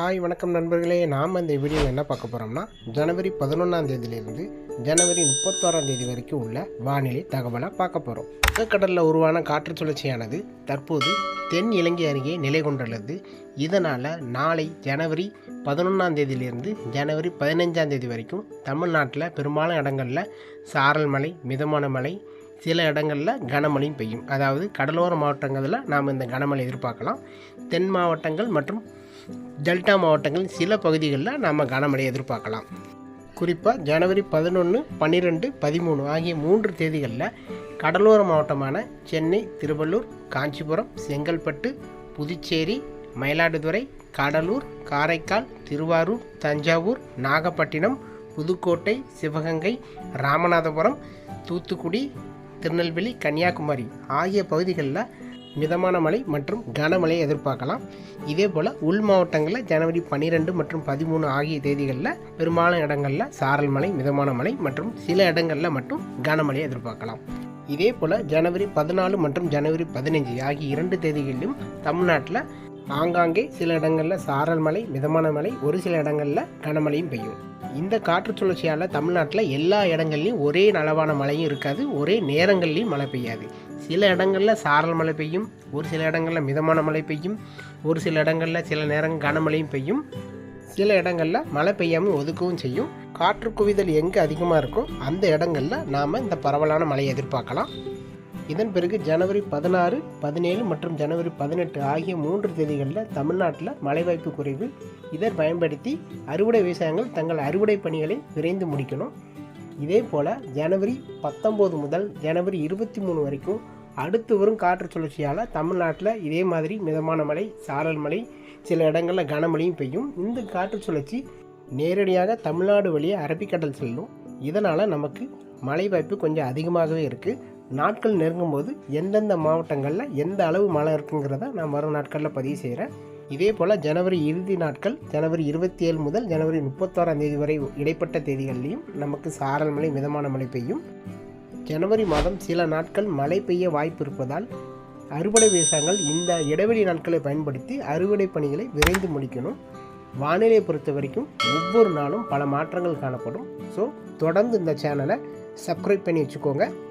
Hi வணக்கம் நண்பர்களே. நாம் இந்த வீடியோவில் என்ன பார்க்க போகிறோம்னா ஜனவரி பதினொன்றாம் தேதியிலிருந்து ஜனவரி முப்பத்தோராம் தேதி வரைக்கும் உள்ள வானிலை தகவலை பார்க்க போகிறோம் கடலில் உருவான காற்று சுழற்சியானது தற்போது தென் இலங்கை அருகே நிலை கொண்டுள்ளது. இதனால் நாளை ஜனவரி பதினொன்றாம் தேதியிலிருந்து ஜனவரி பதினஞ்சாம் தேதி வரைக்கும் தமிழ்நாட்டில் பெரும்பாலான இடங்களில் சாரல் மலை மிதமான மலை சில இடங்களில் கனமழையும் பெய்யும். அதாவது கடலோர மாவட்டங்களில் நாம் இந்த கனமழை எதிர்பார்க்கலாம். தென் மாவட்டங்கள் மற்றும் டெல்டா மாவட்டங்களின் சில பகுதிகளில் நாம் கனமழை எதிர்பார்க்கலாம். குறிப்பாக ஜனவரி பதினொன்று பன்னிரெண்டு பதிமூணு ஆகிய மூன்று தேதிகளில் கடலோர மாவட்டமான சென்னை திருவள்ளூர் காஞ்சிபுரம் செங்கல்பட்டு புதுச்சேரி மயிலாடுதுறை கடலூர் காரைக்கால் திருவாரூர் தஞ்சாவூர் நாகப்பட்டினம் புதுக்கோட்டை சிவகங்கை ராமநாதபுரம் தூத்துக்குடி திருநெல்வேலி கன்னியாகுமரி ஆகிய பகுதிகளில் மிதமான மழை மற்றும் கனமழையை எதிர்பார்க்கலாம். இதே போல் உள் மாவட்டங்களில் ஜனவரி பன்னிரெண்டு மற்றும் பதிமூணு ஆகிய தேதிகளில் பெரும்பாலான இடங்களில் சாரல் மழை மிதமான மழை மற்றும் சில இடங்களில் மட்டும் கனமழையை எதிர்பார்க்கலாம். இதே போல் ஜனவரி பதினாலு மற்றும் ஜனவரி பதினஞ்சு ஆகிய இரண்டு தேதிகளிலும் தமிழ்நாட்டில் ஆங்காங்கே சில இடங்களில் சாரல் மழை மிதமான மழை ஒரு சில இடங்களில் கனமழையும் பெய்யும். இந்த காற்று சுழற்சியால் தமிழ்நாட்டில் எல்லா இடங்கள்லையும் ஒரே நலவான மழையும் இருக்காது ஒரே நேரங்கள்லையும் மழை பெய்யாது. சில இடங்களில் சாரல் மழை பெய்யும் ஒரு சில இடங்களில் மிதமான மழை பெய்யும் ஒரு சில இடங்களில் சில நேரம் கனமழையும் பெய்யும். சில இடங்களில் மழை பெய்யாமல் ஒதுக்கவும் செய்யும். காற்று குவிதல் எங்கே அதிகமாக இருக்கோ அந்த இடங்களில் நாம் இந்த பரவலான மழையை எதிர்பார்க்கலாம். இதன் பிறகு ஜனவரி பதினாறு பதினேழு மற்றும் ஜனவரி பதினெட்டு ஆகிய மூன்று தேதிகளில் தமிழ்நாட்டில் மழை வாய்ப்பு குறைவு. இதை பயன்படுத்தி அறுவடை விவசாயங்கள் தங்கள் அறுவடை பணிகளை விரைந்து முடிக்கணும். இதே போல் ஜனவரி பத்தொம்போது முதல் ஜனவரி இருபத்தி மூணு வரைக்கும் அடுத்து வரும் காற்று சுழற்சியால் தமிழ்நாட்டில் இதே மாதிரி மிதமான மழை சாரல் மழை சில இடங்களில் கனமழையும் பெய்யும். இந்த காற்று சுழற்சி நேரடியாக தமிழ்நாடு வழியே அரபிக்கடல் செல்லும். இதனால் நமக்கு மழை வாய்ப்பு கொஞ்சம் அதிகமாகவே இருக்குது நாட்கள் நெருங்கும் போது எந்தெந்த மாவட்டங்களில் எந்த அளவு மழை இருக்குங்கிறத நான் வரும் நாட்களில் பதிவு செய்கிறேன் இதே போல் ஜனவரி இறுதி நாட்கள் ஜனவரி இருபத்தி ஏழு முதல் ஜனவரி முப்பத்தோராம் தேதி வரை இடைப்பட்ட தேதிகள்லையும் நமக்கு சாரல் மழை மிதமான மழை பெய்யும். ஜனவரி மாதம் சில நாட்கள் மழை பெய்ய வாய்ப்பு இருப்பதால் அறுவடை விவசாயங்கள் இந்த இடைவெளி நாட்களை பயன்படுத்தி அறுவடை பணிகளை விரைந்து முடிக்கணும். வானிலையை பொறுத்த வரைக்கும் ஒவ்வொரு நாளும் பல மாற்றங்கள் காணப்படும். ஸோ தொடர்ந்து இந்த சேனலை சப்ஸ்கிரைப் பண்ணி வச்சுக்கோங்க.